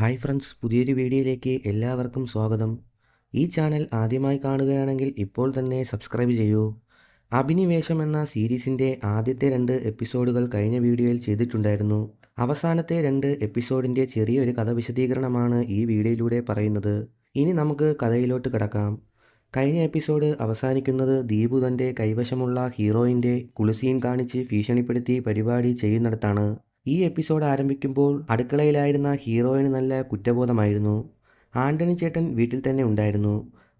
Hi friends പുതിയൊരു വീഡിയോയിലേക്ക് എല്ലാവർക്കും സ്വാഗതം. ഈ ചാനൽ ആദ്യമായി കാണുകയാണെങ്കിൽ ഇപ്പോൾ തന്നെ സബ്സ്ക്രൈബ് ചെയ്യൂ. അഭിനിവേശം എന്ന സീരീസിന്റെ ആദ്യത്തെ രണ്ട് എപ്പിസോഡുകൾ കഴിഞ്ഞ വീഡിയോയിൽ ചെയ്തിട്ടുണ്ടായിരുന്നു. അവസാനത്തെ രണ്ട് എപ്പിസോഡിന്റെ ചെറിയൊരു കഥ വിശദീകരണമാണ് ഈ വീഡിയോയിലൂടെ പറയുന്നത്. ഇനി നമുക്ക് കഥയിലോട്ട് കിടക്കാം. കഴിഞ്ഞ എപ്പിസോഡ് അവസാനിക്കുന്നത് ദീപു തന്റെ കൈവശമുള്ള ഹീറോയിന്റെ കുളിസീൻ കാണിച്ച് ഭീഷണിപ്പെടുത്തി പരിപാടി ചെയ്യുന്നിടത്താണ്. ഈ എപ്പിസോഡ് ആരംഭിക്കുമ്പോൾ അടുക്കളയിലായിരുന്ന ഹീറോയിന് നല്ല കുറ്റബോധമായിരുന്നു. ആന്റണി ചേട്ടൻ വീട്ടിൽ തന്നെ ഉണ്ടായിരുന്നു.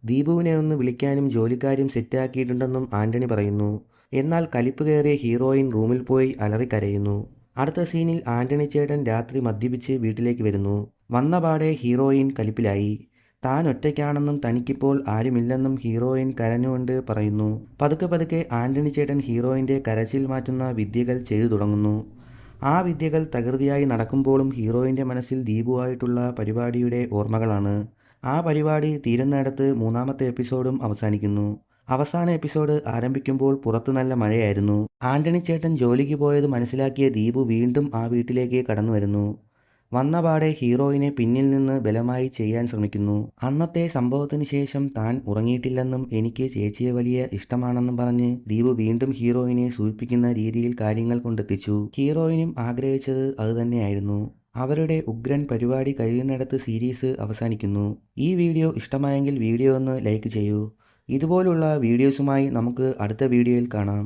ദീപുവിനെ ഒന്ന് വിളിക്കാനും ജോലിക്കാരും സെറ്റാക്കിയിട്ടുണ്ടെന്നും ആന്റണി പറയുന്നു. എന്നാൽ കലിപ്പ് കയറിയ ഹീറോയിൻ റൂമിൽ പോയി അലറി കരയുന്നു അടുത്ത സീനിൽ ആന്റണി ചേട്ടൻ രാത്രി മദ്യപിച്ച് വീട്ടിലേക്ക് വരുന്നു. വന്ന പാടെ ഹീറോയിൻ കലിപ്പിലായി. താൻ ഒറ്റയ്ക്കാണെന്നും തനിക്കിപ്പോൾ ആരുമില്ലെന്നും ഹീറോയിൻ കരഞ്ഞുകൊണ്ട് പറയുന്നു. പതുക്കെ പതുക്കെ ആന്റണി ചേട്ടൻ ഹീറോയിന്റെ കരച്ചിൽ മാറ്റുന്ന വിദ്യകൾ ചെയ്തു തുടങ്ങുന്നു. ആ വിദ്യകൾ തകൃതിയായി നടക്കുമ്പോഴും ഹീറോയിന്റെ മനസ്സിൽ ദീപുവായിട്ടുള്ള പരിപാടിയുടെ ഓർമ്മകളാണ്. ആ പരിപാടി തീരുന്നിടത്ത് മൂന്നാമത്തെ എപ്പിസോഡും അവസാനിക്കുന്നു. അവസാന എപ്പിസോഡ് ആരംഭിക്കുമ്പോൾ പുറത്ത് നല്ല മഴയായിരുന്നു. ആന്റണി ചേട്ടൻ ജോലിക്ക് പോയത് മനസ്സിലാക്കിയ ദീപു വീണ്ടും ആ വീട്ടിലേക്ക് കടന്നു വരുന്നു വന്നപാടെ ഹീറോയിനെ പിന്നിൽ നിന്ന് ബലമായി ചെയ്യാൻ ശ്രമിക്കുന്നു. അന്നത്തെ സംഭവത്തിന് ശേഷം താൻ ഉറങ്ങിയിട്ടില്ലെന്നും എനിക്ക് ചേച്ചിയെ വലിയ ഇഷ്ടമാണെന്നും പറഞ്ഞ് ദീപു വീണ്ടും ഹീറോയിനെ സൂചിപ്പിക്കുന്ന രീതിയിൽ കാര്യങ്ങൾ കൊണ്ടെത്തിച്ചു. ഹീറോയിനും ആഗ്രഹിച്ചത് അതുതന്നെയായിരുന്നു അവരുടെ ഉഗ്രൻ പരിപാടി കഴിയുന്നിടത്ത് സീരീസ് അവസാനിക്കുന്നു. ഈ വീഡിയോ ഇഷ്ടമായെങ്കിൽ വീഡിയോ ഒന്ന് ലൈക്ക് ചെയ്യൂ. ഇതുപോലുള്ള വീഡിയോസുമായി നമുക്ക് അടുത്ത വീഡിയോയിൽ കാണാം.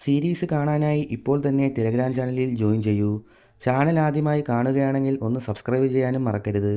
സീരീസ് കാണാനായി ഇപ്പോൾ തന്നെ ടെലഗ്രാം ചാനലിൽ ജോയിൻ ചെയ്യൂ. ചാനൽ ആദ്യമായി കാണുകയാണെങ്കിൽ ഒന്ന് സബ്സ്ക്രൈബ് ചെയ്യാനും മറക്കരുത്.